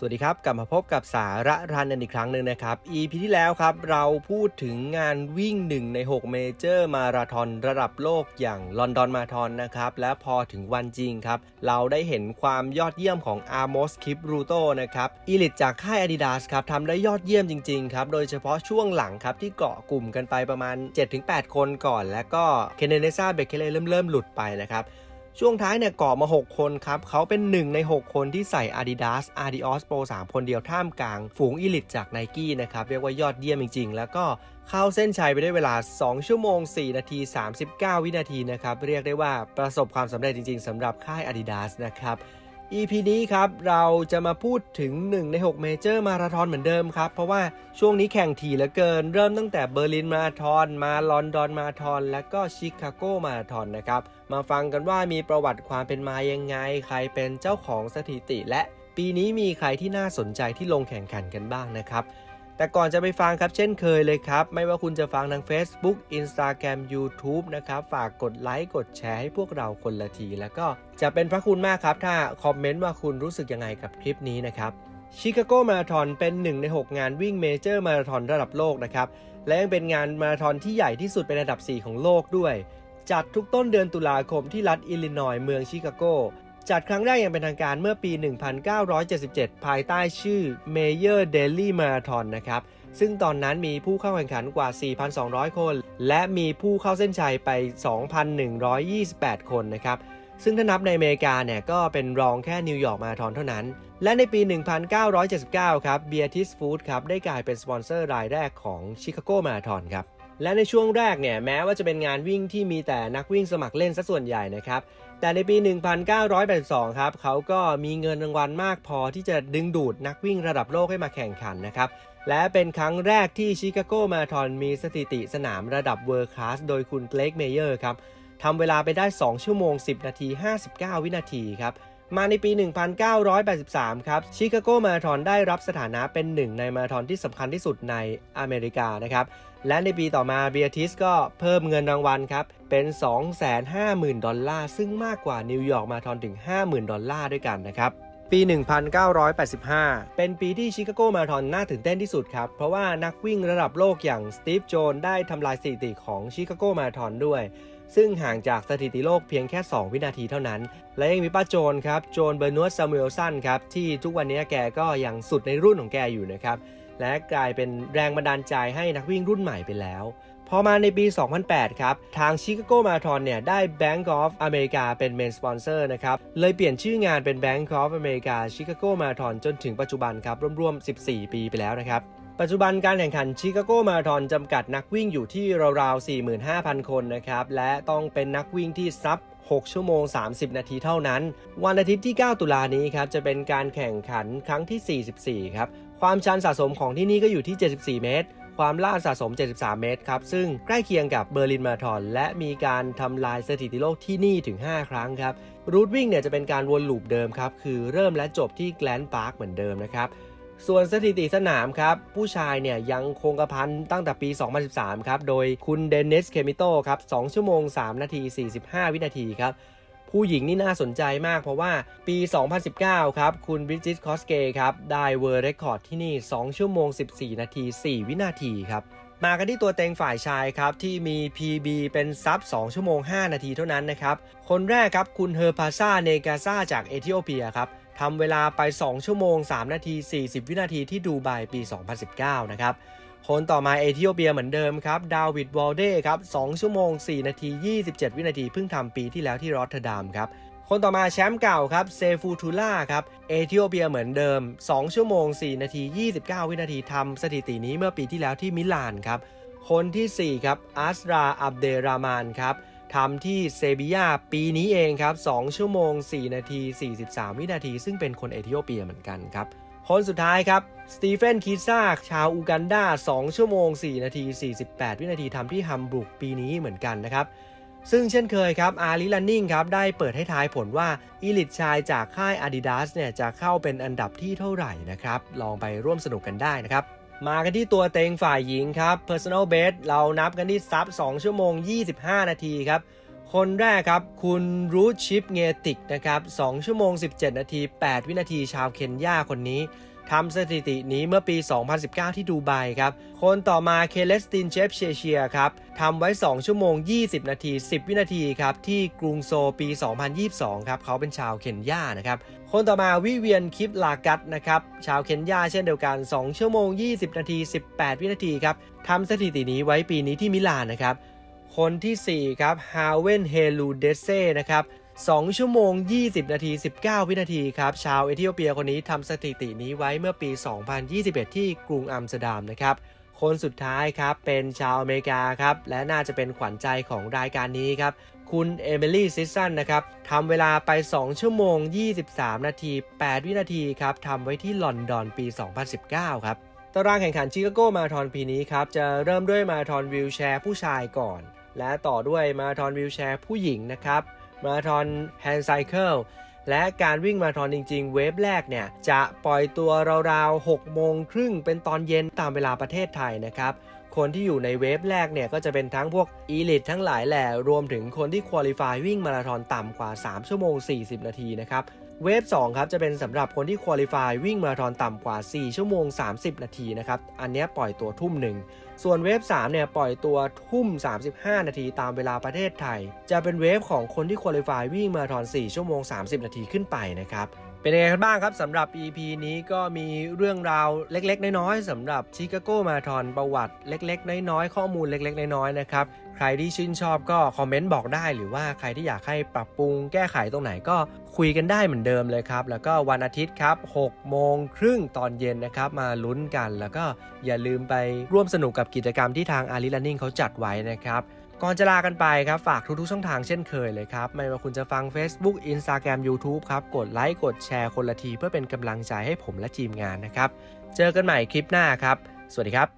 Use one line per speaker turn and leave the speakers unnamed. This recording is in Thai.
สวัสดีครับ กลับมาพบกับสาระรันกันอีกครั้งหนึ่งนะครับ EP ที่แล้วครับ เราพูดถึงงานวิ่ง 1 ใน 6 เมเจอร์มาราธอนระดับโลกอย่างลอนดอนมาราธอนนะครับ และพอถึงวันจริงครับ เราได้เห็นความยอดเยี่ยมของอาร์มอสคิปรูโตนะครับอีลิตจากค่าย Adidas ครับทำได้ยอดเยี่ยมจริง ๆ ครับ โดยเฉพาะช่วงหลังครับ ที่เกาะกลุ่มกันไปประมาณ 7-8 คนก่อน แล้วก็เคนเนเซาเบเกเลเริ่มเริ่มหลุดไปนะครับ ช่วงท้ายเนี่ยก่อมา 6 คนครับ เขาเป็นหนึ่งใน 6 คนที่ใส่ Adidas Adios Pro 3 คนเดียวท่ามกลางฝูงอีลิตจาก n i กี้นะครับ เรียกว่ายอดเยี่ยมจริง ๆ แล้วก็เข้าเส้นชัยไปได้เวลา 2 ชั่วโมง 4 นาที 39 วินาทีนะครับ เรียกได้ว่าประสบความสำเร็จจริง ๆสำหรับค่าย Adidas นะครับ EP นี้ครับเราจะมาพูดถึง 1 ใน 6 เมเจอร์มาราธอนเหมือนเดิมครับ เพราะว่าช่วงนี้แข่งถี่เหลือเกิน เริ่มตั้งแต่เบอร์ลินมาราธอน มาลอนดอนมาราธอน และก็ชิคาโกมาราธอนนะครับ มาฟังกันว่ามีประวัติความเป็นมายังไง ใครเป็นเจ้าของสถิติ และปีนี้มีใครที่น่าสนใจที่ลงแข่งขันกันบ้างนะครับ แต่ก่อนจะไปฟังครับเช่นเคยเลยครับ ไม่ว่าคุณจะฟังทาง Facebook Instagram YouTube นะครับ ฝากกดไลค์กดแชร์ให้พวกเราคนละที แล้วก็จะเป็นพระคุณมากครับ ถ้าคอมเมนต์ว่าคุณรู้สึกยังไงกับคลิปนี้นะครับชิคาโกมาราธอนเป็นหนึ่งใน 6 งานวิ่งเมเจอร์มาราธอนระดับโลกนะครับ และยังเป็นงานมาราธอนที่ใหญ่ที่สุดเป็นอันดับ 4 ของโลกด้วย จัดทุกต้นเดือนตุลาคมที่รัฐอิลลินอยส์เมืองชิคาโก จัดครั้งแรกอย่างเป็นทางการเมื่อปี 1977 ภายใต้ชื่อ Mayor Daily Marathon นะครับ ซึ่งตอนนั้นมีผู้เข้าแข่งขันกว่า 4,200 คน และมีผู้เข้าเส้นชัยไป 2,128 คนนะครับ ซึ่งถ้านับในอเมริกาเนี่ยก็เป็นรองแค่นิวยอร์กมาราธอนเท่านั้น และในปี 1979 ครับเบียร์ทิสฟู้ดครับได้กลายเป็นสปอนเซอร์รายแรกของชิคาโกมาราธอนครับ และในช่วงแรกเนี่ยแม้ว่าจะเป็นงานวิ่งที่มีแต่นักวิ่งสมัครเล่นซะส่วนใหญ่นะครับ แต่ในปี 1982 ครับเขาก็มีเงินรางวัลมากพอที่จะดึงดูดนักวิ่งระดับโลกให้มาแข่งขันนะครับและเป็นครั้งแรกที่ชิคาโกมาราธอนมีสถิติสนามระดับเวิร์คลาสโดยคุณเกรกเมเยอร์ครับทำเวลาไปได้ 2 ชั่วโมง 10 นาที 59 วินาทีครับมาในปี 1983 ครับชิคาโกมาราธอนได้รับสถานะเป็นหนึ่งในมาราธอนที่สำคัญที่สุดในอเมริกานะครับ และในปีต่อมาเบียทิสก็เพิ่มเงินรางวัลครับ เป็น 250,000 ดอลลาร์ ซึ่งมากกว่านิวยอร์กมาราธอนถึง 50,000 ดอลลาร์ด้วยกันนะครับ ปี 1985 เป็นปีที่ชิคาโกมาราธอนน่าตื่นเต้นที่สุดครับ เพราะว่านักวิ่งระดับโลกอย่างสตีฟโจนได้ทำลายสถิติของชิคาโกมาราธอนด้วยซึ่งห่างจากสถิติโลกเพียงแค่ 2 วินาทีเท่านั้น และยังมีป้าโจนครับ โจนเบอร์นัวซามูเอลสันครับ ที่ทุกวันนี้แกก็ยังสุดในรุ่นของแกอยู่นะครับ และกลายเป็นแรงบันดาลใจให้นักวิ่งรุ่นใหม่ไปแล้ว พอมาในปี 2008 ครับ ทางชิคาโกมาราธอนเนี่ย ได้ Bank of America เป็นเมนสปอนเซอร์นะครับ เลยเปลี่ยนชื่องานเป็น Bank of America Chicago Marathon จนถึงปัจจุบันครับ รวมๆ 14 ปีไปแล้วนะครับปัจจุบันการแข่งขันชิคาโกมาราธอนจำกัดนักวิ่งอยู่ที่ราวๆ 45,000 คนนะครับ และต้องเป็นนักวิ่งที่ซับ 6 ชั่วโมง 30 นาทีเท่านั้น วันอาทิตย์ที่ 9 ตุลานี้ครับ จะเป็นการแข่งขันครั้งที่ 44 ครับ ความชันสะสมของที่นี่ก็อยู่ที่ 74 เมตร ความลาดสะสม 73 เมตรครับ ซึ่งใกล้เคียงกับเบอร์ลินมาราธอน และมีการทำลายสถิติโลกที่นี่ถึง 5 ครั้งครับ รูทวิ่งเนี่ยจะเป็นการวนลูปเดิมครับ คือเริ่มและจบที่แกลนพาร์คเหมือนเดิมนะครับส่วนสถิติสนามครับ ผู้ชายเนี่ยยังคงกระพันตั้งแต่ปี 2013 ครับ โดยคุณเดนิสเคมิโตครับ 2 ชั่วโมง 3 นาที 45 วินาทีครับ ผู้หญิงนี่น่าสนใจมากเพราะว่าปี 2019 ครับ คุณบริจิตคอสเกครับ ได้เวอร์เรคคอร์ดที่นี่ 2 ชั่วโมง 14 นาที 4 วินาทีครับ มากันที่ตัวเต็งฝ่ายชายครับ ที่มี PB เป็นซับ 2 ชั่วโมง 5 นาทีเท่านั้นนะครับ คนแรกครับ คุณเฮอร์พาซาเนกาซาจากเอธิโอเปียครับทำเวลาไป 2 ชั่วโมง 3 นาที 40 วินาทีที่ดูไบปี 2019 นะครับ คนต่อมาเอธิโอเปียเหมือนเดิมครับ ดาวิดวอลเด้ครับ2ชั่วโมง 4 นาที 27 วินาที เพิ่งทำปีที่แล้วที่รอตเทอร์ดัมครับ คนต่อมาแชมป์เก่าครับ เซฟูทูล่าครับ เอธิโอเปียเหมือนเดิม 2 ชั่วโมง 4 นาที 29 วินาทีทำสถิตินี้เมื่อปีที่แล้วที่มิลานครับ คนที่ 4 ครับอัสราอับเดรามานครับทำที่เซบียาปีนี้เองครับ 2 ชั่วโมง 4 นาที 43 วินาที ซึ่งเป็นคนเอธิโอเปียเหมือนกันครับ คนสุดท้ายครับสตีเฟนคิซาชาวอูกันดา 2 ชั่วโมง 4 นาที 48 วินาทีทำที่ฮัมบุกปีนี้เหมือนกันนะครับ ซึ่งเช่นเคยครับอาริลันนิงครับได้เปิดให้ทายผลว่าอีลิตชายจากค่าย Adidas เนี่ยจะเข้าเป็นอันดับที่เท่าไหร่นะครับ ลองไปร่วมสนุกกันได้นะครับ มากันที่ตัวเต็งฝ่ายหญิงครับ Personal Best เรานับกันที่ซับ 2 ชั่วโมง 25 นาทีครับ คนแรกครับ คุณรูชิปเงติกนะครับ2ชั่วโมง 17 นาที 8 วินาทีชาวเคนยาคนนี้ทำสถิตินี้เมื่อปี 2019 ที่ดูไบครับ คนต่อมาเคเลสตินเชฟเชเชียครับทำไว้ 2 ชั่วโมง 20 นาที 10 วินาทีครับ ที่กรุงโซลปี 2022 ครับ เขาเป็นชาวเคนยานะครับ คนต่อมาวิเวียนคิปลากัตนะครับ ชาวเคนยาเช่นเดียวกัน 2 ชั่วโมง 20 นาที 18 วินาทีครับทำสถิตินี้ไว้ปีนี้ที่มิลานนะครับ คนที่ 4 ครับฮาเวนเฮลูเดเซ่นะครับ2ชั่วโมง 20 นาที 19 วินาทีครับ ชาวเอธิโอเปียคนนี้ทำสถิตินี้ไว้เมื่อปี 2021 ที่กรุงอัมสเตอร์ดัมนะครับ คนสุดท้ายครับ เป็นชาวอเมริกาครับ และน่าจะเป็นขวัญใจของรายการนี้ครับ คุณเอมิลี่ซิสซันนะครับทำเวลาไป 2 ชั่วโมง 23 นาที 8 วินาทีครับทำไว้ที่ลอนดอนปี 2019 ครับ ตารางแข่งขันชิคาโกมาราธอนปีนี้ครับ จะเริ่มด้วยมาราธอนวิวแชร์ผู้ชายก่อน และต่อด้วยมาราธอนวิวแชร์ผู้หญิงนะครับ มาราธอนแฮนด์ไซเคิลและการวิ่งมาราธอนจริง ๆ เวฟแรกเนี่ย จะปล่อยตัวราวๆ6โมงครึ่งเป็นตอนเย็นตามเวลาประเทศไทยนะครับ คนที่อยู่ในเวฟแรกเนี่ยก็จะเป็นทั้งพวกอีลิททั้งหลายแหล่รวมถึงคนที่คุริฟายวิ่งมาราธอนต่ำกว่า 3 ชั่วโมง 40 นาทีนะครับเวฟ2ครับจะเป็นสำหรับคนที่คุริฟายวิ่งมาราธอนต่ำกว่า 4 ชั่วโมง 30 นาทีนะครับอันนี้ปล่อยตัวทุ่มหนึ่งส่วนเวฟ3เนี่ยปล่อยตัวทุ่ม 35 นาทีตามเวลาประเทศไทย จะเป็นเวฟของคนที่คุริฟายวิ่งมาราธอน 4 ชั่วโมง 30 นาทีขึ้นไปนะครับ เป็นยังไงกันบ้างครับสำหรับ EP นี้ก็มีเรื่องราวเล็ก ๆ น้อยๆสำหรับชิคาโกมาราธอนประวัติเล็ก ๆ น้อยๆข้อมูลเล็ก ๆ น้อยๆนะครับใครที่ชื่นชอบก็คอมเมนต์บอกได้ หรือว่าใครที่อยากให้ปรับปรุงแก้ไขตรงไหนก็คุยกันได้เหมือนเดิมเลยครับ แล้วก็วันอาทิตย์ครับ6โมงครึ่งตอนเย็นนะครับมาลุ้นกัน แล้วก็อย่าลืมไปร่วมสนุกกับกิจกรรมที่ทางอาริลันนิ่งเขาจัดไว้นะครับ ก่อนจะลากันไปครับ ฝากทุกๆช่องทางเช่นเคยเลยครับ ไม่ว่าคุณจะฟัง Facebook Instagram YouTube ครับ กดไลค์กดแชร์คนละทีเพื่อเป็นกำลังใจให้ผมและทีมงานนะครับ เจอกันใหม่คลิปหน้าครับ สวัสดีครับ